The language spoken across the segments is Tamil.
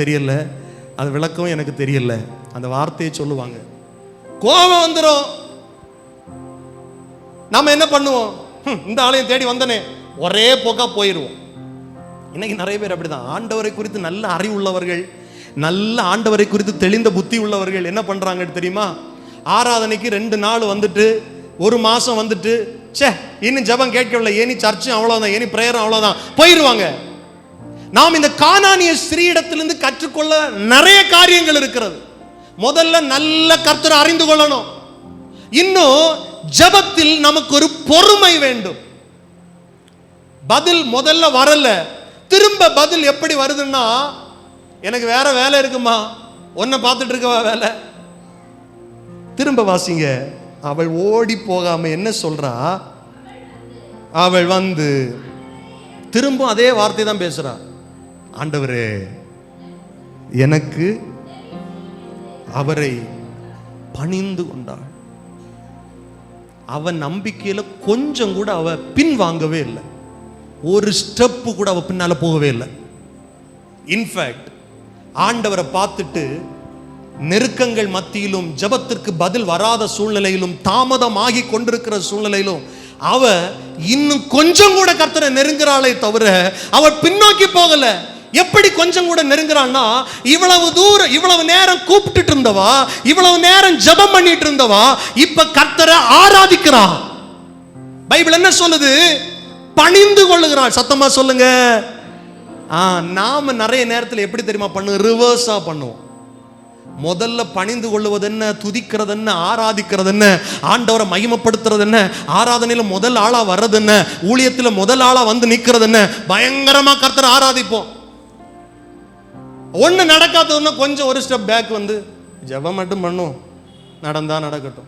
தெரியல. அது விளக்கம் எனக்கு தெரியல. அந்த வார்த்தையை சொல்லுவாங்க. கோபம் வந்துடும் நம்ம என்ன பண்ணுவோம்? இந்த ஆலயம் தேடி வந்தனே ஒரே போக்கா போயிடுவோம் இன்னைக்கு நிறைய பேர் அப்படிதான். ஆண்டவரை குறித்து நல்ல அறிவு உள்ளவர்கள் நல்ல ஆண்டவரை குறித்து தெளிந்த புத்தி உள்ளவர்கள் என்ன பண்றாங்க தெரியுமா? ஆராதனைக்கு ரெண்டு நாள் வந்துட்டு ஒரு மாசம் வந்துட்டு ச்சே இன்னும் ஜெபம் கேட்கவில்லை. ஏனி சர்ச்சும் அவ்வளோதான் ஏனி பிரேயரும் அவ்வளோதான் போயிடுவாங்க நாம் இந்த கானானிய ஸ்ரீயிடத்திலிருந்து கற்றுக்கொள்ள நிறைய காரியங்கள் இருக்கிறது. முதல்ல நல்ல கர்த்தரை அறிந்து கொள்ளணும். இன்னும் ஜெபத்தில் நமக்கு ஒரு பொறுமை வேண்டும். பதில் முதல்ல வரல. திரும்ப பதில் எப்படி வருதுன்னா எனக்கு வேற வேலை இருக்குமா? உன்னை பார்த்துட்டு இருக்கவா வேலை? திரும்ப வாசிங்க. அவள் ஓடி போகாம என்ன சொல்றா? அவள் வந்து திரும்ப அதே வார்த்தை தான் பேசுறா. ஆண்டவரே எனக்கு அவரை பணிந்து கொண்டாள் அவ நம்பிக்கையில கொஞ்சம் கூட அவ பின் வாங்கவே இல்லை. ஒரு ஸ்டெப்பு கூட அவ பின்னால போகவே இல்லை. இன்ஃபேக்ட் ஆண்டவரை பார்த்துட்டு நெருக்கங்கள் மத்தியிலும் ஜெபத்திற்கு பதில் வராத சூழ்நிலையிலும் தாமதமாகி கொண்டிருக்கிற சூழ்நிலையிலும் அவ இன்னும் கொஞ்சம் கூட கர்த்தரை நெருங்குறாளே தவிர அவள் பின்னோக்கி போகல. எப்படி கொஞ்சம் கூட நெருங்குறான்னா இவ்வளவு தூரம் இவ்வளவு நேரம் கூப்பிட்டுட்டு இருந்தவா இவ்வளவு நேரம் ஜெபம் பண்ணிட்டு இருந்தவா இப்ப கர்த்தரை ஆராதிக்கிறா. பைபிள் என்ன சொல்லுது? பணிந்து கொள்ளுகிறாள். சத்தமா சொல்லுங்க. ஆ நாம நிறைய நேரத்தில் எப்படி தெரியுமா பண்ணுவோம் ரிவர்ஸா பண்ணுவோம். முதல்ல பணிந்து கொள்வது என்ன? துதிக்கிறது என்ன? ஆராதிக்கிறது என்ன? ஆண்டவரை மகிமப்படுத்துறது என்ன? ஆராதனையில முதல் ஆளா வர்றது என்ன? ஊழியத்தில் முதல் ஆளா வந்து நிற்கிறது என்ன? பயங்கரமா கர்த்தரை ஆராதிப்போம். ஒண்ணு நடக்காத கொஞ்சம் ஒரு ஸ்டெப் பேக் வந்து ஜெபம் மட்டும் பண்ணும். நடந்தா நடக்கட்டும்.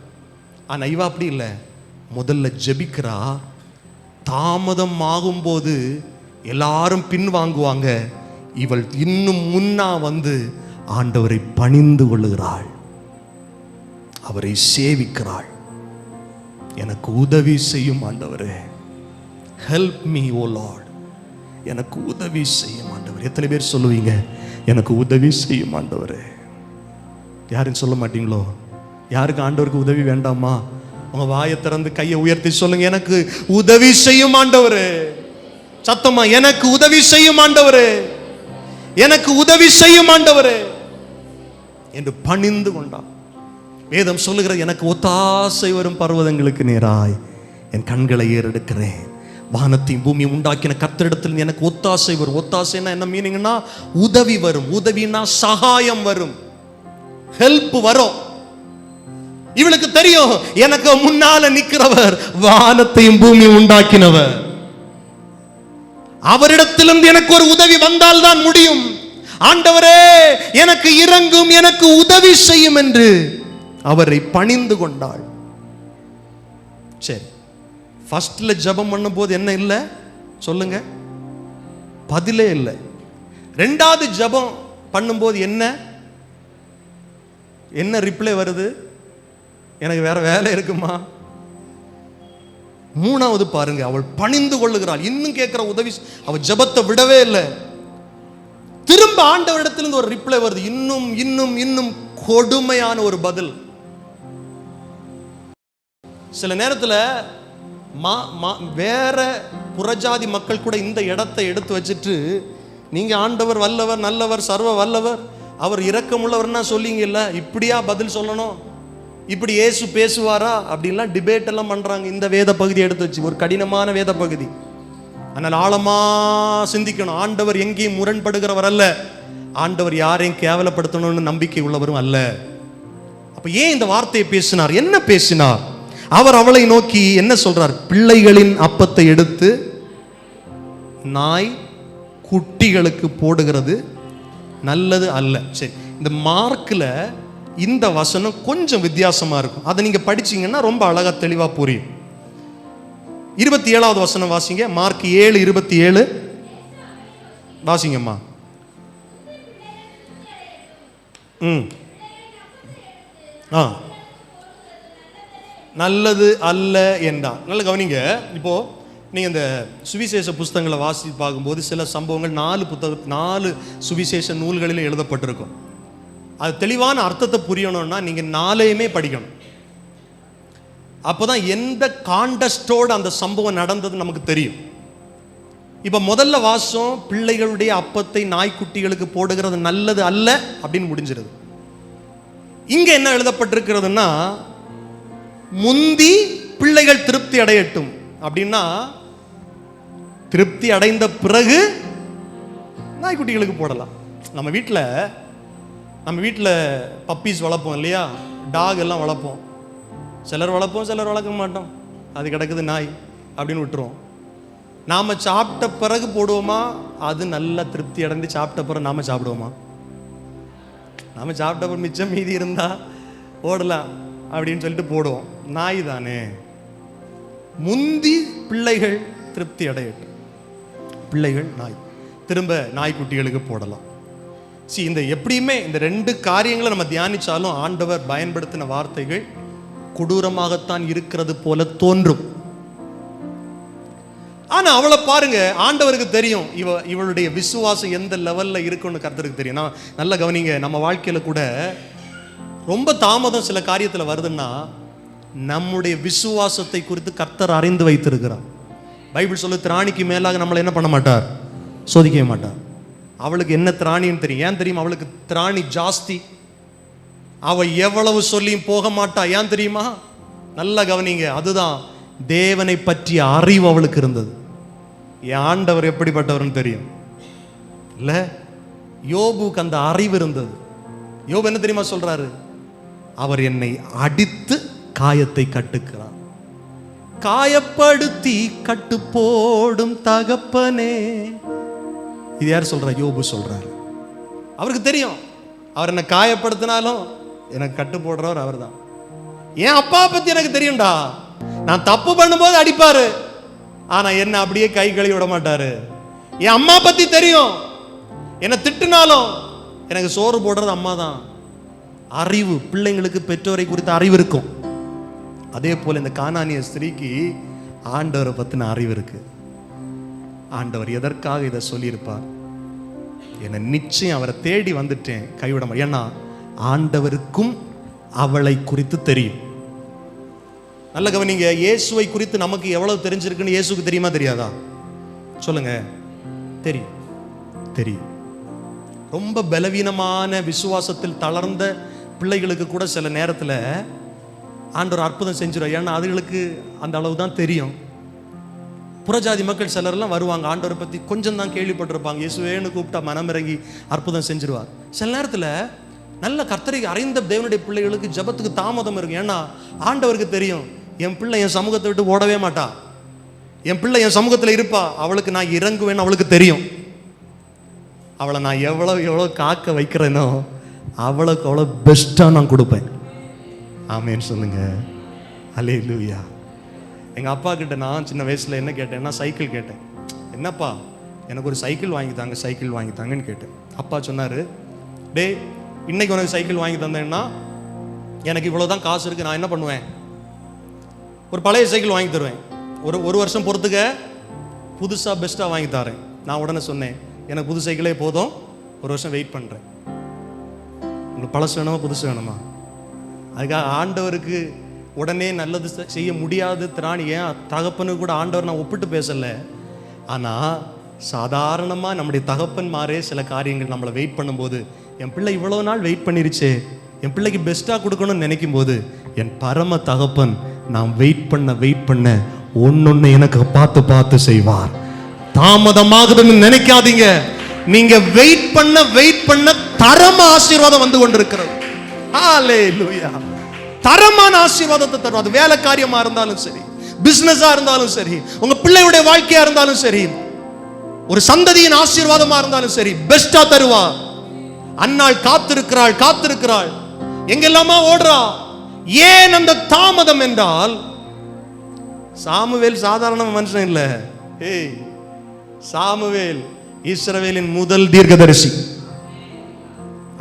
ஆனால் இவ அப்படி இல்லை. முதல்ல ஜெபிக்கிறா. தாமதம் ஆகும்போது எல்லாரும் பின் வாங்குவாங்க. இவள் இன்னும் முன்னா வந்து ஆண்டவரை பணிந்து கொள்ளுகிறாள். அவரை சேவிக்கிறாள். எனக்கு உதவி செய்யும் ஆண்டவரே. ஹெல்ப் மீ ஓ லார்ட் எனக்கு உதவி செய்யும் ஆண்டவர். எத்தனை பேர் சொல்லுவீங்க? எனக்கு உதவி செய்யும் ஆண்டவரே. யாரும் சொல்ல மாட்டீங்களோ? யாருக்கு ஆண்டவருக்கு உதவி வேண்டாமா? உங்க வாயை திறந்து கையை உயர்த்தி சொல்லுங்க. எனக்கு உதவி செய்யும் ஆண்டவரே. சத்தமா எனக்கு உதவி செய்யும் ஆண்டவரே. எனக்கு உதவி செய்யும் ஆண்டவரே. என்று பணிந்து கொண்டான். வேதம் சொல்லுகிற எனக்கு ஒத்தாசை வரும் பர்வதங்களுக்கு நேராய் என் கண்களை ஏறெடுக்கிறேன். வானத்தையும் பூமி உண்டாக்கின கர்த்தரிடத்தில் எனக்கு ஒத்தாசை வரும். ஒத்தாசைன்னா என்ன மீனிங்னா உதவி வரும். உதவினா சகாயம் வரும். ஹெல்ப் வரும். இவளுக்கு தெரியும் எனக்கு முன்னால நிக்கிறவர் வானத்தையும் பூமி உண்டாக்கினவர். அவரிடத்திலிருந்து எனக்கு ஒரு உதவி வந்தால் தான் முடியும். ஆண்டவரே எனக்கு இறங்கும் எனக்கு உதவி செய்யும் என்று அவரை பணிந்து கொண்டாள். சரி. ஃபஸ்ட்டில் ஜெபம் பண்ணும்போது என்ன இல்லை? சொல்லுங்க. பதிலே இல்லை. ரெண்டாவது ஜெபம் பண்ணும்போது என்ன? என்ன ரிப்ளை வருது? எனக்கு வேற வேலை இருக்குமா? மூணாவது பாருங்க அவள் பணிந்து கொள்ளுகிறாள். இன்னும் கேட்கிற உதவி அவள் ஜெபத்தை விடவே இல்லை. திரும்ப ஆண்டவரிடத்திலிருந்து ஒரு ரிப்ளை வருது. இன்னும் இன்னும் இன்னும் கொடுமையான ஒரு பதில். சில நேரத்தில் மா மா வேற புறஜாதி மக்கள் கூட இந்த இடத்தை எடுத்து வச்சுட்டு நீங்கள் ஆண்டவர் வல்லவர் நல்லவர் சர்வ வல்லவர் அவர் இரக்கமுள்ளவர்னா சொல்லிங்கல்ல இப்படியா பதில் சொல்லணும்? இப்படி ஏசு பேசுவாரா? அப்படின்லாம் டிபேட் எல்லாம் பண்ணுறாங்க இந்த வேத பகுதி எடுத்து வச்சு ஒரு கடினமான வேத பகுதி. ஆனால் ஆழமா சிந்திக்கணும். ஆண்டவர் எங்கேயும் முரண்படுகிறவர் அல்ல. ஆண்டவர் யாரையும் கேவலப்படுத்தணும்னு நம்பிக்கை உள்ளவரும் அல்ல. அப்போ ஏன் இந்த வார்த்தையை பேசினார்? என்ன பேசினார்? அவர் அவளை நோக்கி என்ன சொல்றார்? பிள்ளைகளின் அப்பத்தை எடுத்து நாய் குட்டிகளுக்கு போடுகிறது. நல்லது அல்ல. சரி இந்த மார்க்கில் இந்த வசனம் கொஞ்சம் வித்தியாசமாக இருக்கும். அதை நீங்கள் படிச்சீங்கன்னா ரொம்ப அழகாக தெளிவாக புரியும். இருபத்தி ஏழாவது வசனம் வாசிங்க. மார்க் ஏழு இருபத்தி ஏழு வாசிங்கம்மா. ம். ஆ. நல்லது அல்ல என்றான். நல்ல கவனிங்க. இப்போ நீங்க இந்த சுவிசேஷ புஸ்தகங்களை வாசி பார்க்கும்போது சில சம்பவங்கள் நாலு புத்தக நாலு சுவிசேஷ நூல்களில் எழுதப்பட்டிருக்கும். அது தெளிவான அர்த்தத்தை புரியணும்னா நீங்க நாளையுமே படிக்கணும். அப்போதான் எந்த காண்டஸ்டோடு அந்த சம்பவம் நடந்தது நமக்கு தெரியும். இப்ப முதல்ல வாசம் பிள்ளைகளுடைய அப்பத்தை நாய்க்குட்டிகளுக்கு போடுகிறது நல்லது அல்ல அப்படின்னு முடிஞ்சிருது. இங்க என்ன எழுதப்பட்டிருக்கிறதுனா முந்தி பிள்ளைகள் திருப்தி அடையட்டும். அப்படின்னா திருப்தி அடைந்த பிறகு நாய்க்குட்டிகளுக்கு போடலாம். நம்ம வீட்டில் நம்ம வீட்டில் பப்பீஸ் வளர்ப்போம் இல்லையா? டாக் எல்லாம் வளர்ப்போம். சிலர் வளர்ப்போம் சிலர் வளர்க்க மாட்டோம். அது கிடக்குது நாய் அப்படின்னு விட்டுருவோம். நாம் சாப்பிட்ட பிறகு போடுவோமா? அது நல்லா திருப்தி அடைந்து சாப்பிட்ட பிறகு நாம் சாப்பிடுவோமா? நாம் சாப்பிட்ட பிறகு மிச்சம் மீதி இருந்தால் போடலாம். அப்படின்னு சொல்லிட்டு போடுவோம். நாய் தானே முந்தி பிள்ளைகள் திருப்தி அடையட்டும். பிள்ளைகள் நாய். திரும்ப நாய்க்குட்டிகளுக்கு போடலாம். சி இந்த எப்படியுமே இந்த ரெண்டு காரியங்களை நம்ம தியானிச்சாலும் ஆண்டவர் பயன்படுத்தின வார்த்தைகள் கொடூரமாகத்தான் இருக்கிறது போல தோன்றும். ஆனா அவளை பாருங்க ஆண்டவருக்கு தெரியும். இவ இவளுடைய விசுவாசம் எந்த லெவல்ல இருக்குன்னு கருத்துருக்கு தெரியும். நான் நல்லா கவனிங்க நம்ம வாழ்க்கையில கூட ரொம்ப தாமதம் சில காரியத்தில் வருதுன்னா நம்முடைய விசுவாசத்தை குறித்து கர்த்தர் அறிந்து வைத்திருக்கிறார். பைபிள் சொல்லு திராணிக்கு மேலாக நம்மளை என்ன பண்ண மாட்டார்? சோதிக்க மாட்டார். அவளுக்கு என்ன திராணின்னு தெரியும். ஏன் தெரியும்? அவளுக்கு திராணி ஜாஸ்தி. அவள் எவ்வளவு சொல்லியும் போக மாட்டா. ஏன் தெரியுமா? நல்லா கவனிங்க அதுதான் தேவனை பற்றிய அறிவு அவளுக்கு இருந்தது. என் ஆண்டவர் எப்படிப்பட்டவர்னு தெரியும். இல்லை யோபுக்கு அந்த அறிவு இருந்தது. யோபு என்ன தெரியுமா சொல்றாரு? அவர் என்னை அடித்து காயத்தை கட்டுக்கிறார். காயப்படுத்தி கட்டு போடும் தகப்பனே. இது யார் சொல்றா? யோபு சொல்றாரு. அவருக்கு தெரியும். அவர் என்ன காயப்படுத்தினாலும் எனக்கு கட்டு போடுறவர் அவர்தான். என் அப்பா பத்தி எனக்கு தெரியும்டா. நான் தப்பு பண்ணும்போது அடிப்பாரு. ஆனா என்ன அப்படியே கை கழுவி விட மாட்டாரு. என் அம்மா பத்தி தெரியும். என்னை திட்டுனாலும் எனக்கு சோறு போடுறது அம்மா தான் அறிவு பிள்ளைங்களுக்கு பெற்றோரை குறித்த அறிவு இருக்கும். அதே போல இந்த கானானிய ஸ்திரீக்கு ஆண்டவரை பத்தின அறிவு இருக்கு. ஆண்டவர் எதற்காக இதை சொல்லியிருப்பார்? என்னை நிச்சயம் அவரை தேடி வந்துட்டேன் கைவிட ஏன்னா ஆண்டவருக்கும் அவளை குறித்து தெரியும். நல்ல கவனிங்க இயேசுவை குறித்து நமக்கு எவ்வளவு தெரிஞ்சிருக்குன்னு இயேசுக்கு தெரியுமா தெரியாதா? சொல்லுங்க. தெரியும். தெரியும். ரொம்ப பலவீனமான விசுவாசத்தில் தளர்ந்த பிள்ளைகளுக்கு கூட சில நேரத்தில் ஆண்டவர் அற்புதம் செஞ்சிடும் ஏன்னா அதுகளுக்கு அந்த அளவு தான் தெரியும். புறஜாதி மக்கள் சிலர்லாம் வருவாங்க. ஆண்டவரை பற்றி கொஞ்சம் தான் கேள்விப்பட்டிருப்பாங்க. இயேசுவேன்னு கூப்பிட்டா மனமிறங்கி அற்புதம் செஞ்சிருவார். சில நேரத்தில் நல்ல கர்த்தரை அறிந்த தேவனுடைய பிள்ளைகளுக்கு ஜெபத்துக்கு தாமதம் இருக்கும். ஏன்னா ஆண்டவருக்கு தெரியும் என் பிள்ளை என் சமூகத்தை விட்டு ஓடவே மாட்டா. என் பிள்ளை என் சமூகத்தில் இருப்பா. அவளுக்கு நான் இறங்குவேன்னு அவளுக்கு தெரியும். அவளை நான் எவ்வளோ எவ்வளோ காக்க வைக்கிறேனோ அவளுக்கு அவ்வளோ பெஸ்ட்டாக நான் கொடுப்பேன். ஆமேன்னு சொல்லுங்க. அலே லூயா எங்கள் அப்பா கிட்ட நான் சின்ன வயசில் என்ன கேட்டேன்னா சைக்கிள் கேட்டேன். என்னப்பா எனக்கு ஒரு சைக்கிள் வாங்கி தாங்க சைக்கிள் வாங்கி தாங்கன்னு கேட்டேன். அப்பா சொன்னார் டேய் இன்னைக்கு உனக்கு சைக்கிள் வாங்கி தந்தேன்னா எனக்கு இவ்வளோ தான் காசு இருக்குது நான் என்ன பண்ணுவேன்? ஒரு பழைய சைக்கிள் வாங்கி தருவேன். ஒரு ஒரு வருஷம் பொறுத்துக்க புதுசாக பெஸ்ட்டாக வாங்கி தரேன். நான் உடனே சொன்னேன் எனக்கு புது சைக்கிளே போதும் ஒரு வருஷம் வெயிட் பண்ணுறேன் உங்களுக்கு பழசு வேணுமா புதுசு வேணுமா? அதுக்காக ஆண்டவருக்கு உடனே நல்லது செய்ய முடியாது திராணி ஏன்? தகப்பனுக்கு கூட ஆண்டவர் நான் ஒப்பிட்டு பேசலை. ஆனால் சாதாரணமாக நம்முடைய தகப்பன்மாரே சில காரியங்கள் நம்மளை வெயிட் பண்ணும்போது என் பிள்ளை இவ்வளோ நாள் வெயிட் பண்ணிருச்சே என் பிள்ளைக்கு பெஸ்ட்டாக கொடுக்கணும்னு நினைக்கும் போது என் பரம தகப்பன் நான் வெயிட் பண்ண வெயிட் பண்ண ஒன்னொன்னு எனக்கு பார்த்து பார்த்து செய்வார். தாமதமாகுதுன்னு நினைக்காதீங்க. நீங்க வெயிட் பண்ண வெயிட் பண்ண தரம ஆசீர்வாதம் வந்து கொண்டிருக்கிறது. ஹalleluya தரமான ஆசீர்வாதத்தை தரும். அது வேலை காரியமா இருந்தாலும் சரி பிசினஸா இருந்தாலும் சரி உங்க பிள்ளையுடைய வாழ்க்கையா இருந்தாலும் சரி ஒரு சந்ததியின் ஆசீர்வாதமா இருந்தாலும் சரி பெஸ்டா தருவா அன்னாள் காத்திருக்கிறாள் காத்திருக்கிறாள். எங்கெல்லாமா ஓடுறா? ஏன் அந்த தாமதம் என்றால் சாமுவேல் சாதாரண மனுஷன் இல்ல. ஏய் சாமுவேல் இஸ்ரவேலின் முதல் தீர்க்கதரிசி.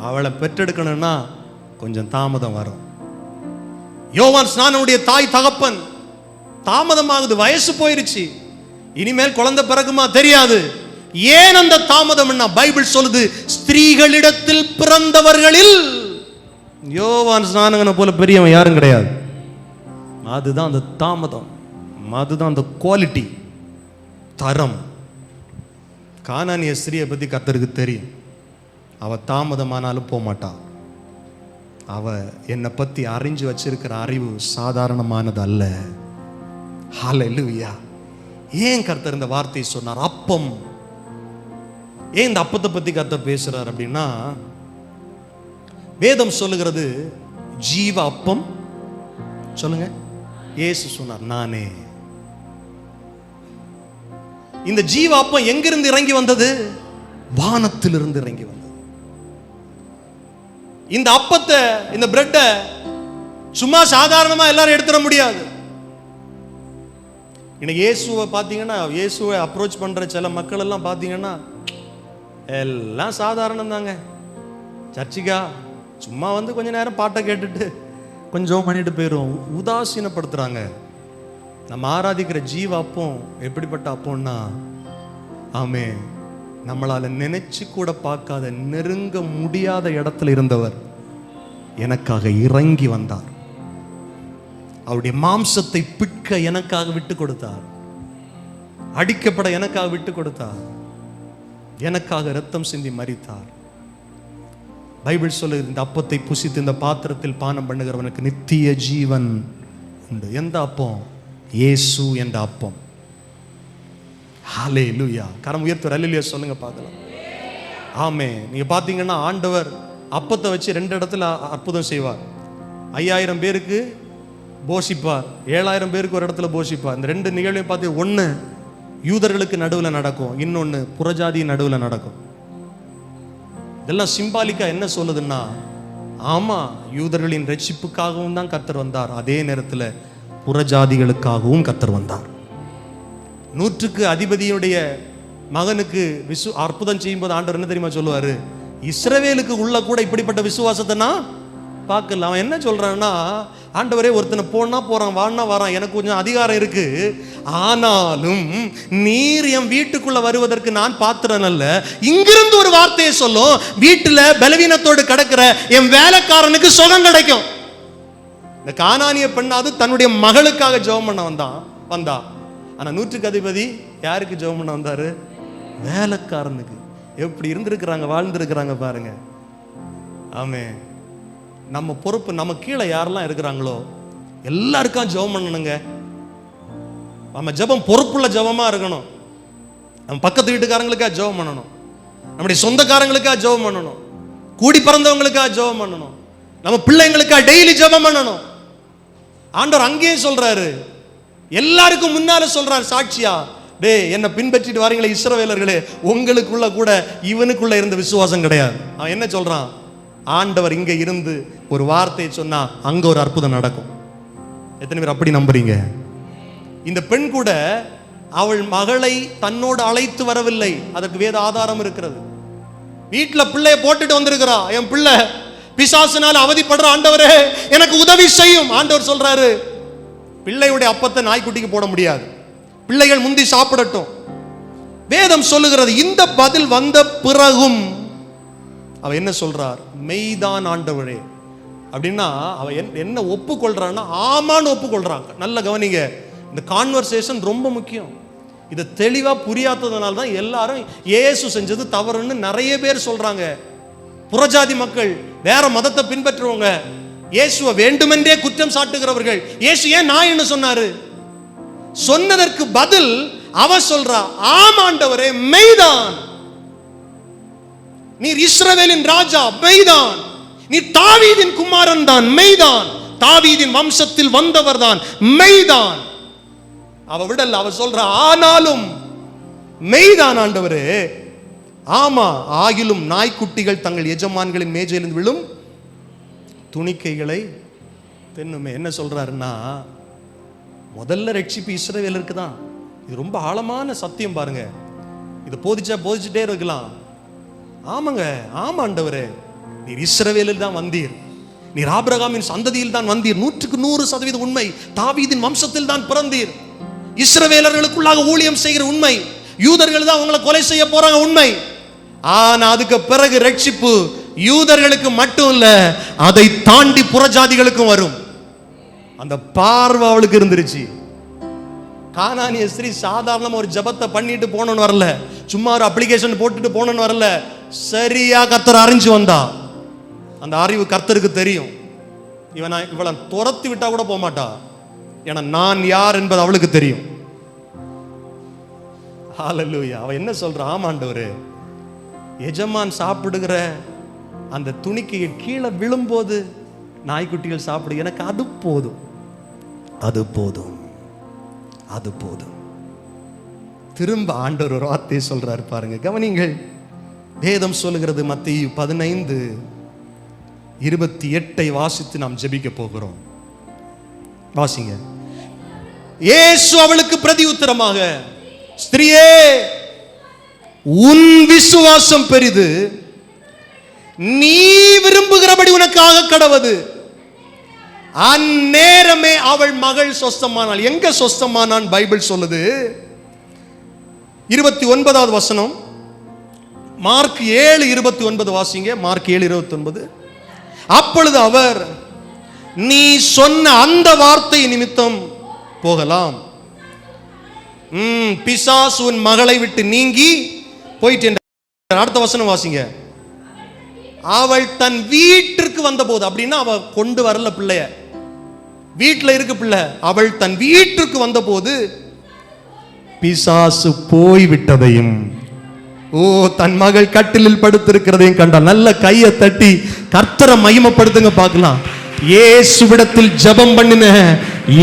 அவளை பெற்றெடுக்கணும்னா கொஞ்சம் தாமதம் வரும். யோவான் ஸ்நானனுடைய தாய் தகப்பன் தாமதமாகுது வயசு போயிருச்சு. இனிமேல் குழந்தை பிறகுமா தெரியாது. ஏன் அந்த தாமதம்னா பைபிள் சொல்லுது ஸ்திரீகளிடத்தில் பிறந்தவர்களில் யோவான் ஸ்நானங்கனை போல பெரியவன் யாரும் கிடையாது. அதுதான் அந்த தாமதம் அதுதான் அந்த குவாலிட்டி தரம். கானானிய ஸ்திரியை பத்தி கத்தருக்கு தெரியும். அவள் தாமதமானாலும் போக மாட்டா அவ என்னை பத்தி அறிஞ்சு வச்சிருக்கிற அறிவு சாதாரணமானது அல்ல ஹால ஹalleluya. ஏன் கர்த்தர் இந்த வார்த்தையை சொன்னார்? அப்பம். ஏன் இந்த அப்பத்தை பத்தி கர்த்தர் பேசுகிறார் அப்படின்னா வேதம் சொல்லுகிறது ஜீவ அப்பம். சொல்லுங்க. இயேசு சொன்னார் நானே. இந்த ஜீவ அப்பம் எங்கிருந்து இறங்கி வந்தது? வானத்திலிருந்து இறங்கி வந்தது. இந்த அப்பத்தை இந்த பிரெட்டை சும்மா சாதாரணமா எல்லாரும் எடுத்துட முடியாது. இன்னைக்கு இயேசுவை பார்த்தீங்கன்னா இயேசுவை அப்ரோச் பண்ற சில மக்கள் எல்லாம் பார்த்தீங்கன்னா எல்லாம் சாதாரணம் தாங்க. சர்ச்சிக்கா சும்மா வந்து கொஞ்ச நேரம் பாட்டை கேட்டுட்டு கொஞ்சம் பண்ணிட்டு போயிடும் உதாசீனப்படுத்துறாங்க. நம்ம ஆராதிக்கிற ஜீவ அப்பம் எப்படிப்பட்ட அப்பம்னா ஆமே நம்மளால நினைச்சு கூட பார்க்காத நெருங்க முடியாத இடத்துல இருந்தவர் எனக்காக இறங்கி வந்தார். அவருடைய மாம்சத்தை பிட்க எனக்காக விட்டு கொடுத்தார். அடிக்கப்பட எனக்காக விட்டு கொடுத்தார். எனக்காக ரத்தம் சிந்தி மறித்தார் பைபிள் சொல்லுது இந்த அப்பத்தை புசித்து இந்த பாத்திரத்தில் பானம் பண்ணுகிறவனுக்கு நித்திய ஜீவன் உண்டு. எந்த அப்பம்? இயேசு என்ற அப்பம். ஹாலே லூயா கரம் உயர்த்து அல்லையா சொல்லுங்க பார்க்கலாம். ஆமே நீங்க பாத்தீங்கன்னா ஆண்டவர் அப்பத்தை வச்சு ரெண்டு இடத்துல அற்புதம் செய்வார். ஐயாயிரம் பேருக்கு போஷிப்பார். ஏழாயிரம் பேருக்கு ஒரு இடத்துல போஷிப்பார். இந்த ரெண்டு நிகழ்வையும் பார்த்து ஒன்று யூதர்களுக்கு நடுவில் நடக்கும். இன்னொன்று புறஜாதி நடுவில் நடக்கும். இதெல்லாம் சிம்பாலிக்கா என்ன சொல்லுதுன்னா ஆமா யூதர்களின் ரட்சிப்புக்காகவும் தான் கர்த்தர் வந்தார். அதே நேரத்தில் புறஜாதிகளுக்காகவும் கத்தர் வந்தார். நூற்றுக்கு அதிபதியுடைய மகனுக்கு விசு அற்புதம் செய்யும்போது ஆண்டவர் என்ன தெரியுமா சொல்லுவாரு? இஸ்ரவேலுக்கு உள்ள கூட இப்படிப்பட்ட விசுவாசத்தை நான் பார்க்கல அவன் என்ன சொல்றான்னா ஆண்டவரே ஒருத்தனை போனா போறான் வான்னா வரான் எனக்கு கொஞ்சம் அதிகாரம் இருக்கு. ஆனாலும் நீர் என் வீட்டுக்குள்ள வருவதற்கு நான் பாத்திரன் அல்ல. இங்கிருந்து ஒரு வார்த்தையை சொல்லும். வீட்டுல பலவீனத்தோடு கிடக்கிற என் வேலைக்காரனுக்கு சுகம் கிடைக்கும். இந்த காணானிய பெண்ணாவது தன்னுடைய மகளுக்காக ஜெபம் பண்ண வந்தான் வந்தா. ஆனா நூற்றுக்கு அதிபதி யாருக்கு ஜெபம் பண்ண வந்தாரு? வேலைக்காரனுக்கு. எப்படி இருந்திருக்கிறாங்க வாழ்ந்திருக்கிறாங்க பாருங்க. ஆமே. நம்ம பொறுப்பு நம்ம கீழே யாரெல்லாம் இருக்கிறாங்களோ எல்லாருக்கும் ஜெபம் பண்ணணுங்க. நம்ம ஜெபம் பொறுப்புள்ள ஜெபமா இருக்கணும். நம்ம பக்கத்து வீட்டுக்காரங்களுக்காக ஜெபம் பண்ணணும். நம்முடைய சொந்தக்காரங்களுக்காக ஜெபம் பண்ணணும். கூடி பிறந்தவங்களுக்காக ஜெபம் பண்ணணும். நம்ம பிள்ளைங்களுக்காக டெய்லி ஜெபம் பண்ணணும். ஆண்டவர் அங்கேயும் சொல்றாரு. எல்லாருக்கும் முன்னால சொல்றாரு சாட்சியா? டேய் என்னை பின்பற்றிட்டு வரீங்களே இஸ்ரவேலர்களே உங்களுக்குள்ள கூட இவனுக்குள்ள இருந்த விசுவாசம் கிடையாது. அவன் என்ன சொல்றான்? ஆண்டவர் இங்க இருந்து ஒரு வார்த்தையை சொன்னா அங்க ஒரு அற்புதம் நடக்கும். எத்தனை பேர் அப்படி நம்புறீங்க? இந்த பெண் கூட அவள் மகளை தன்னோடு அழைத்து வரவில்லை. அதற்கு வேத ஆதாரம் இருக்கிறது. வீட்டில் பிள்ளைய போட்டுட்டு வந்திருக்கிறா. என் பிள்ளை. பிசாசுனால அவதிப்படுற ஆண்டவரே எனக்கு உதவி செய்யும். ஆண்டவர் சொல்றாரு பிள்ளையுடைய அப்பத்தை நாய்க்குட்டிக்கு போட முடியாது. பிள்ளைகள் முந்தி சாப்பிடட்டும். வேதம் சொல்லுகிறது இந்த பதில் வந்த பிறகும் அவ என்ன சொல்றார்? மெய்தான் ஆண்டவரே. அப்படின்னா அவ என்- என்ன ஒப்புக்கொள்றான்னா ஆமான்னு ஒப்புக்கொள்றாங்க. நல்ல கவனிங்க இந்த கான்வர்சேஷன் ரொம்ப முக்கியம். இதை தெளிவா புரியாததுனால தான் எல்லாரும் இயேசு செஞ்சது தவறுன்னு நிறைய பேர் சொல்றாங்க. புறஜாதி மக்கள் வேற மதத்தை பின்பற்றுவங்க இயேசுவை வேண்டுமென்றே குற்றம் சாட்டுகிறவர்கள். இயேசு ஏன் நாயின்னு சொன்னாரு? சொன்னதற்கு பதில் அவ சொல்றா ஆமாண்டவரே மெய்தான். நீர் இஸ்ரவேலின் ராஜா மெய்தான். நீர் தாவீதின் குமாரன் தான் மெய்தான். தாவீதின் வம்சத்தில் வந்தவர் தான் மெய்தான். அவ விடல அவ சொல்றா ஆனாலும் மெய்தான் ஆண்டவரே. ஆமா ஆகிலும் நாய்க்குட்டிகள் தங்கள் எஜமான்களின் மேஜையிலிருந்து விழும் துணிக்கைகளை தென்னுமே. என்ன சொல்றாருன்னா முதல்ல ரட்சிப்பு இஸ்ரவேலருக்கு தான். இது ரொம்ப ஆழமான சத்தியம் பாருங்க. இது போதிச்சா போதிச்சுட்டே இருக்கலாம். ஆமாங்க ஆமா ஆண்டவரே. நீர் இஸ்ரவேலில் தான் வந்தீர். நீர் ஆபிரகாமின் சந்ததியில் தான் வந்தீர். நூற்றுக்கு நூறு சதவீத உண்மை. தாவீதின் வம்சத்தில் தான் பிறந்தீர். இஸ்ரவேலர்களுக்குள்ளாக ஊழியம் செய்கிற உண்மை. யூதர்கள் தான் அவங்களை கொலை செய்ய போறாங்க உண்மை. ஆனா அதுக்கு பிறகு ரட்சிப்பு யூதர்களுக்கு மட்டும் இல்ல அதை தாண்டி புறஜாதிகளுக்கும் வரும். அந்த பார்வை அவளுக்கு இருந்துருச்சு. கானானிய ஸ்திரீ சாதாரணமா ஒரு ஜபத்தை பண்ணிட்டு போனோன்னு வரல. சும்மா ஒரு அப்ளிகேஷன் போட்டுட்டு போனோன்னு வரல. சரியா கத்தர் அறிஞ்சு வந்தா. அந்த அறிவு கர்த்தருக்கு தெரியும். இவன் இவளை துரத்தி விட்டா கூட போக மாட்டா. ஏன்னா நான் யார் என்பது அவளுக்கு தெரியும். ஹாலலூயா அவன் என்ன சொல்றா ஆமாண்டவர் எஜமான் சாப்பிடுகிற அந்த துணிக்கு கீழே விழும்போது நாய்க்குட்டிகள் சாப்பிடு. எனக்கு அது போதும். அது போதும். அது போதும். திரும்ப ஆண்டவர் ஒரு வார்த்தையை சொல்றாரு பாருங்க. கவனிங்கள் வேதம் சொல்லுகிறது மத்திய பதினைந்து இருபத்தி எட்டை வாசித்து நாம் ஜெபிக்க போகிறோம். வாசிங்க. இயேசு அவளுக்கு பிரதி உத்தரமாக ஸ்திரியே உன் விசுவாசம் பெரிது. நீ விரும்புகிறபடி உனக்காக கடவது. அந்நேரமே அவள் மகள் சொஸ்தமானாள். எங்க சொஸ்தமானான் பைபிள் சொல்லுது? இருபத்தி ஒன்பதாவது வசனம். மார்க் ஏழு இருபத்தி ஒன்பது வாசிங்க. மார்க் ஏழு இருபத்தி ஒன்பது. அப்பொழுது அவர் நீ சொன்ன அந்த வார்த்தை நிமித்தம் போகலாம். ம் பிசாசு உன் மகளை விட்டு நீங்கி போயிட்டு அடுத்த வசனம் வாசிங்க. அவள் தன் வீட்டிற்கு வந்தபோது அப்படின்னா அவள் கொண்டு வரல பிள்ளைய. வீட்டில் இருக்கு பிள்ளை. அவள் தன் வீட்டிற்கு வந்தபோது பிசாசு போய் விட்டதையும் ஓ தன் மகள் கட்டிலில் படுத்திருக்கிறதையும் கண்டால் நல்ல கையை தட்டி கர்த்தரை மகிமப்படுத்துங்க பார்க்கலாம். இயேசுவிடத்தில் ஜெபம் பண்ணின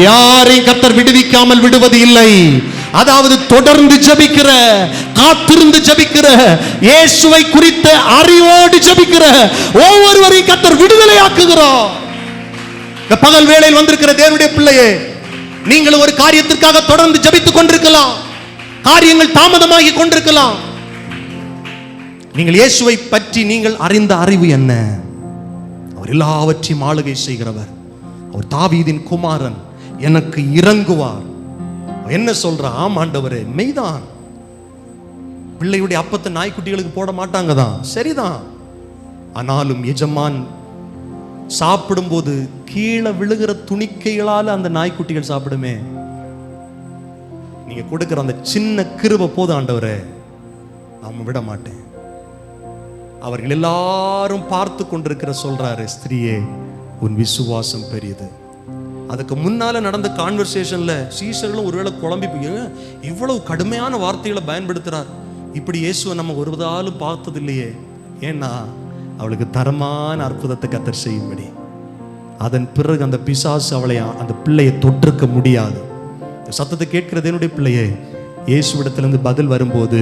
யாரையும் கத்தர் விடுவிக்காமல் விடுவது இல்லை. அதாவது தொடர்ந்து ஜபிக்கிற காத்திருந்து ஜபிக்கிற இயேசுவை குறித்த அறிவோடு ஜபிக்கிற ஒவ்வொருவரையும் கத்தர் விடுதலையாக்குகிறோம் இந்த பகல் வேளையில் வந்திருக்கிற தேவனுடைய பிள்ளையே நீங்கள் ஒரு காரியத்திற்காக தொடர்ந்து ஜபித்துக் கொண்டிருக்கலாம். காரியங்கள் தாமதமாகி கொண்டிருக்கலாம். நீங்கள் இயேசுவை பற்றி நீங்கள் அறிந்த அறிவு என்ன? அவர் எல்லாவற்றையும் ஆளுகை செய்கிறவர். அவர் தாவீதின் குமாரன் எனக்கு இறங்குவார். என்ன சொல்ற? ஆமாண்டவரே மெய்தான். பிள்ளையுடைய அப்பத்தை நாய்க்குட்டிகளுக்கு போட மாட்டாங்க தான் சரிதான். ஆனாலும் எஜமான் சாப்பிடும்போது கீழே விழுகிற துணிக்கைகளால அந்த நாய்க்குட்டிகள் சாப்பிடுமே. நீங்க கொடுக்கிற அந்த சின்ன கிருப போதும் ஆண்டவரே. நான் விட மாட்டேன். அவர்கள் எல்லாரும் பார்த்து கொண்டிருக்கிற சொல்றாரு ஸ்திரியே உன் விசுவாசம் பெரியது. அதுக்கு முன்னால நடந்த கான்வர்சேஷன்ல சீசர்களும் ஒருவேளை குழம்பி இவ்வளவு கடுமையான வார்த்தைகளை பயன்படுத்துறார். இப்படி இயேசுவை நம்ம ஒருவதாலும் பார்த்தது இல்லையே ஏன்னா அவளுக்கு தரமான அற்புதத்தை கத்தர் செய்யும்படி. அதன் பிறகு அந்த பிசாசு அவளை அந்த பிள்ளையை தொற்றுக்க முடியாது. சத்தத்தை கேட்கிறது என்னுடைய பிள்ளையே இயேசுவிடத்திலிருந்து பதில் வரும்போது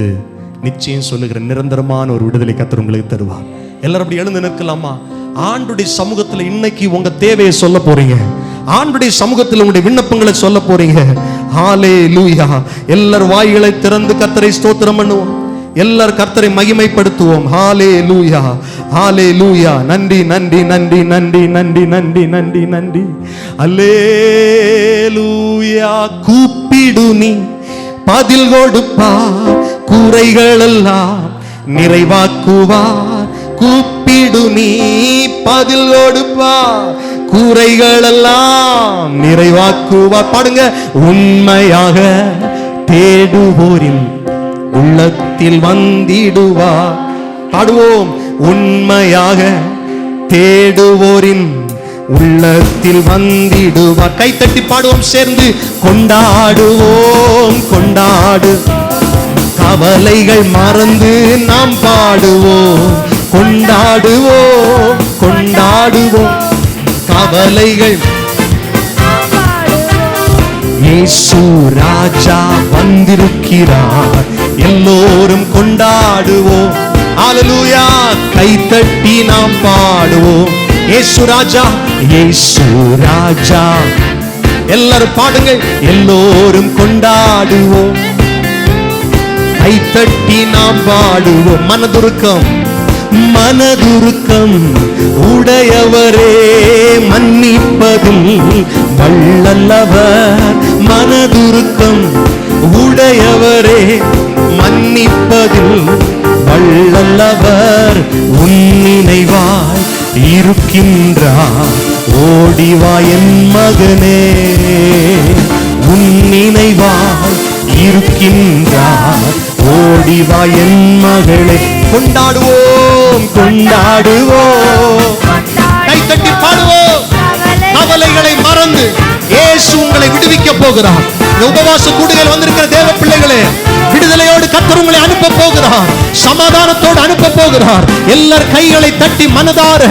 நிச்சயம் சொல்லுகிற நிரந்தரமான ஒரு விடுதலை கத்தர் உங்களுக்கு தருவார். எல்லாரும் அப்படி எழுந்து நிற்கலாமா? ஆண்டுடைய சமூகத்துல இன்னைக்கு உங்க தேவையை சொல்ல போறீங்க. ஆண்டுடைய சமூகத்தில் உங்களுடைய விண்ணப்பங்களை சொல்ல போறீங்க. ஹாலே லூயா எல்லார் வாய்களை திறந்து கத்தரை ஸ்தோத்திரம் பண்ணுவோம். எல்லார் கர்த்தரை மகிமைப்படுத்துவோம். ஹாலே லூயா ஹாலே லூயா நன்றி நன்றி நன்றி நன்றி நன்றி நன்றி நன்றி நன்றி. அல்லே லூயா கூப்பிடு நீ. பதில் கொடுப்பா. குறைகள் எல்லாம் நிறைவாக்குவார். கூப்பிடு நீ பதில் கொடுப்பார் குறைகள் எல்லாம் நிறைவாக்குவார். பாடுங்க உண்மையாக தேடுவோரின் உள்ளத்தில் வந்திடுவார். பாடுவோம் உண்மையாக தேடுவோரின் உள்ளத்தில் வந்திடுவார். கைத்தட்டி பாடுவோம் சேர்ந்து கொண்டாடுவோம் கொண்டாடு. கவலைகள் மறந்து நாம் பாடுவோம் கொண்டாடுவோம் கொண்டாடுவோம். கவலைகள் இயேசு ராஜா வந்திருக்கிறார் எல்லோரும் கொண்டாடுவோம். ஹalleluya கைத்தட்டி நாம் பாடுவோம். இயேசு ராஜா இயேசு ராஜா. எல்லாரும் பாடுங்கள். எல்லோரும் கொண்டாடுவோம். கைத்தட்டி நாம் பாடுவோம் மனதுருக்கம் மனதுருக்கம். உடையவரே மன்னிப்பதும் வல்லல்லவர் மனதுருக்கம் உடையவரே மன்னிப்பதில் வள்ளல்லவர் உன் நினைவாய் இருக்கின்றார். ஓடிவா என் மகனே. உன் நினைவாய் இருக்கின்றார். ஓடிவா என் மகளே. கொண்டாடுவோம் கொண்டாடுவோம். கை தட்டி பாடுவோம். கவலைகளை மறந்து இயேசு உங்களை விடுவிக்க போகிறார். இந்த உபவாச கூடுகையில் வந்திருக்கிற தேவ பிள்ளைகளே விடுதலையோடு கத்தர் உங்களை அனுப்ப போகிறார். சமாதானத்தோடு அனுப்ப போகிறார். எல்லார் கைகளை தட்டி மனதார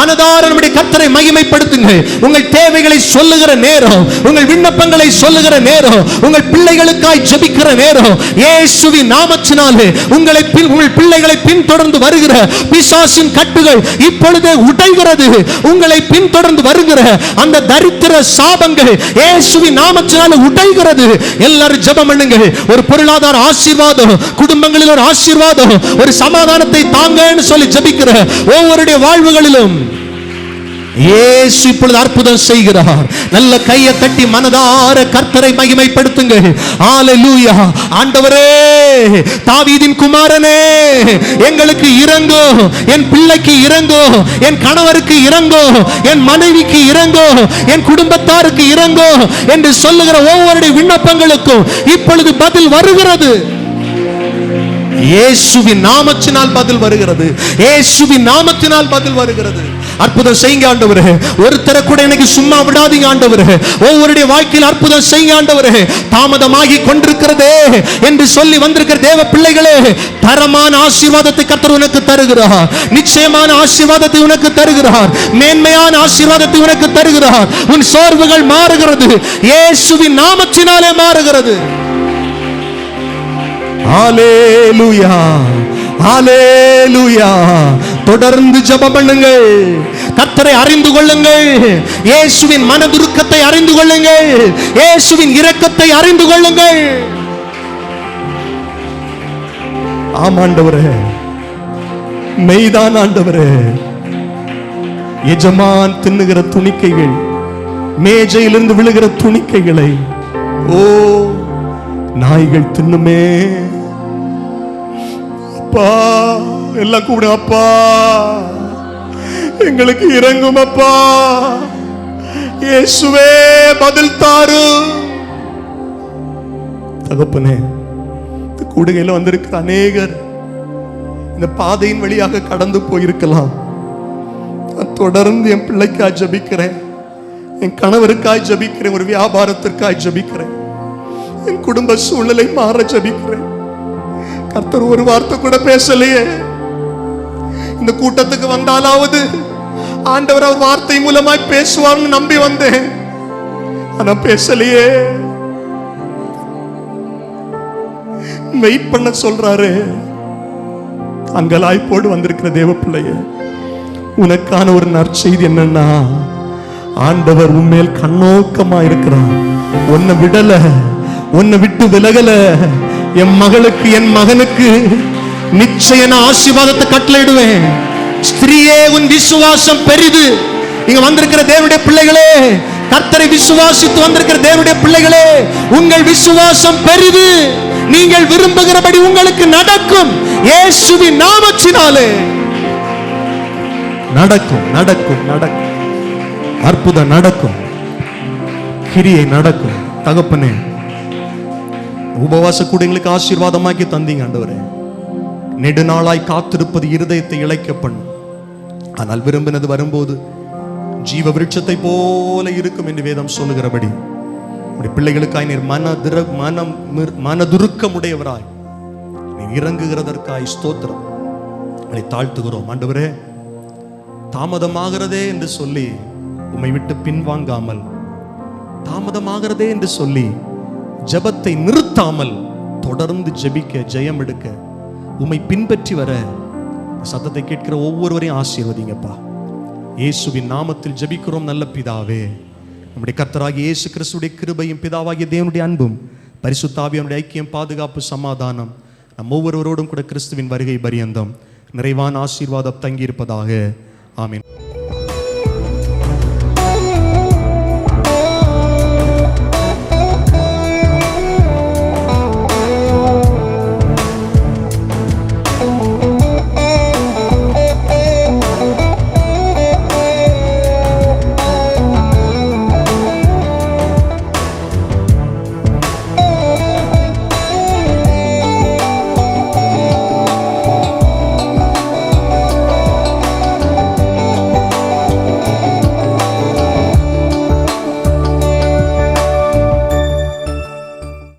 மனதார நம்முடைய கத்தரை மகிமைப்படுத்துங்க உங்கள் தேவைகளை சொல்லுகிற நேரம் உங்கள் விண்ணப்பங்களை சொல்லுகிற நேரம் உங்கள் பிள்ளைகளுக்காய் ஜெபிக்கிற நேரம். இயேசுவின் நாமச்சினாலே உங்களை பின் உங்கள் பிள்ளைகளை பின்தொடர்ந்து வருகிற பிசாசின் கட்டுகள் இப்பொழுதே உடைகிறது. உங்களை பின்தொடர்ந்து வருகிற அந்த தரித்திர சாபங்கள் இயேசுவின் நாமத்தினால உடைகிறது. எல்லாரும் ஜெபம் பண்ணுங்க ஒரு பொருளாதார ஆசீர்வாதம் குடும்பங்களில் ஒரு ஆசீர்வாதம் ஒரு சமாதானத்தை தாங்கன்னு சொல்லி ஜபிக்கிற ஒவ்வொருடைய வாழ்வுகளிலும். இயேசு இப்பொழுது அற்புதம் செய்கிறார். நல்ல கையை தட்டி மனதார கர்த்தரை மகிமைப்படுத்துங்கள். ஹalleluya ஆண்டவரே தாவீதின் குமாரனே எங்களுக்கு இறங்கோ என் பிள்ளைக்கு இறங்கோ என் கணவருக்கு இறங்கோ என் மனைவிக்கு இறங்கோ என் குடும்பத்தாருக்கு இறங்கோ என்று சொல்லுகிற ஒவ்வொருடைய விண்ணப்பங்களுக்கும் இப்பொழுது பதில் வருகிறது. இயேசுவின் நாமத்தினால் பதில் வருகிறது. இயேசுவின் நாமத்தினால் பதில் வருகிறது. அற்புதம் செய்யுங்க ஆண்டவரே. ஒருத்தரை கூட எனக்கு சும்மா விடாதீங்க ஆண்டவரே. ஒவ்வொருடைய வாழ்க்கையில் அற்புதம் செய்யுங்க ஆண்டவரே. தாமதமாகி கொண்டிருக்கிறதே என்று சொல்லி வந்திருக்கிற தேவ பிள்ளைகளே தரமான ஆசீர்வாதத்தை கர்த்தர் உனக்கு தருகிறார். நிச்சயமான ஆசீர்வாதத்தை உனக்கு தருகிறார். மேன்மையான ஆசீர்வாதத்தை உனக்கு தருகிறார். உன் சோர்வுகள் மாறுகிறது. இயேசுவின் நாமத்தினாலே மாறுகிறது. Hallelujah. Hallelujah. தொடர்ந்து ஜப பண்ணுங்கள். கத்தரை அறிந்து கொள்ளுங்கள். இயேசுவின் மனதுருக்கத்தை அறிந்து கொள்ளுங்கள். இயேசுவின் இரக்கத்தை அறிந்து கொள்ளுங்கள். ஆமாண்டவரே மெய்தான் ஆண்டவரே. எஜமான் தின்னுகிற துணிக்கைகள் மேஜையிலிருந்து விழுகிற துணிக்கைகளை ஓ நாய்கள் தின்னுமே. அப்பா. எல்லாம் கூட அப்பா. எங்களுக்கு இறங்கும் அப்பா. இயேசுவே பதில் தாரு. தகப்பனே இந்த கூடுகையில் வந்திருக்கிற அநேகர் இந்த பாதையின் வழியாக கடந்து போயிருக்கலாம். நான் தொடர்ந்து என் பிள்ளைக்காய் ஜபிக்கிறேன். என் கணவருக்காய் ஜபிக்கிறேன். ஒரு வியாபாரத்திற்காய் ஜபிக்கிறேன். என் குடும்ப சூழ்நிலை மாற ஜபிக்கிறேன். கர்த்தர் ஒரு வார்த்தை கூட பேசலையே. இந்த கூட்டத்துக்கு வந்தாலாவது ஆண்டவர் அவர் வார்த்தை மூலமாய் பேசுவார்னு நம்பி வந்தேன். ஆனா பேசலையே. வெயிட் பண்ண சொல்றாரு. அங்கலாய்ப்போடு வந்திருக்கிற தேவ பிள்ளைய. உனக்கான ஒரு நற்செய்தி என்னன்னா ஆண்டவர் உண்மையில் கண்ணோக்கமா இருக்கிறார். உன்னை விடல உன்னை விட்டு விலகல. என் மகளுக்கு என் மகனுக்கு நிச்சய நான் ஆசீர்வாதத்தை கட்டளையிடுவேன். ஸ்திரியே உன் விசுவாசம் பெரிது. இங்க வந்திருக்கிற தேவனுடைய பிள்ளைகளே கர்த்தரை விசுவாசித்து வந்திருக்கிற தேவனுடைய பிள்ளைகளே உங்கள் விசுவாசம் பெரிது. நீங்கள் விரும்புகிறபடி உங்களுக்கு நடக்கும். இயேசுவின் நாமச்சினாலே நடக்கும் நடக்கும் நடக்கும். அற்புதம் நடக்கும். கிரியை நடக்கும். தகப்பனே உபவாச கூடங்களுக்கு ஆசீர்வாதமாக்கி தந்தீங்க ஆண்டவரே. நெடுநாளாய் காத்திருப்பது இருதயத்தை இழைக்க பண்ணும் ஆனால் விரும்பினது வரும்போது ஜீவ விருட்சத்தை போல இருக்கும் என்று வேதம் சொல்லுகிறபடி உடைய பிள்ளைகளுக்காய் நீர் மன திர மனம் மனதுருக்கம் மனதுருக்கமுடையவராய் நீர் இறங்குகிறதற்காய் ஸ்தோத்திரம். அதை தாழ்த்துகிறோம். ஆண்டவரே தாமதமாகிறதே என்று சொல்லி உம்மை விட்டு பின்வாங்காமல் தாமதமாகிறதே என்று சொல்லி ஜெபத்தை நிறுத்தாமல் தொடர்ந்து ஜெபிக்க ஜெயம் எடுக்க உம்மை பின்பற்றி வர சத்தத்தை கேட்கிற ஒவ்வொருவரையும் ஆசீர்வதிங்கப்பா. இயேசுவின் நாமத்தில் ஜெபிக்கிறோம் நல்ல பிதாவே. நம்முடைய கர்த்தராகிய இயேசு கிறிஸ்துடைய கிருபையும் பிதாவாகிய தேவனுடைய அன்பும் பரிசுத்தாவியனுடைய ஐக்கியம் பாதுகாப்பு சமாதானம் நம் ஒவ்வொருவரோடும் கூட கிறிஸ்துவின் வருகை பரியந்தம். நிறைவான ஆசீர்வாதம் தங்கியிருப்பதாக. ஆமீன்.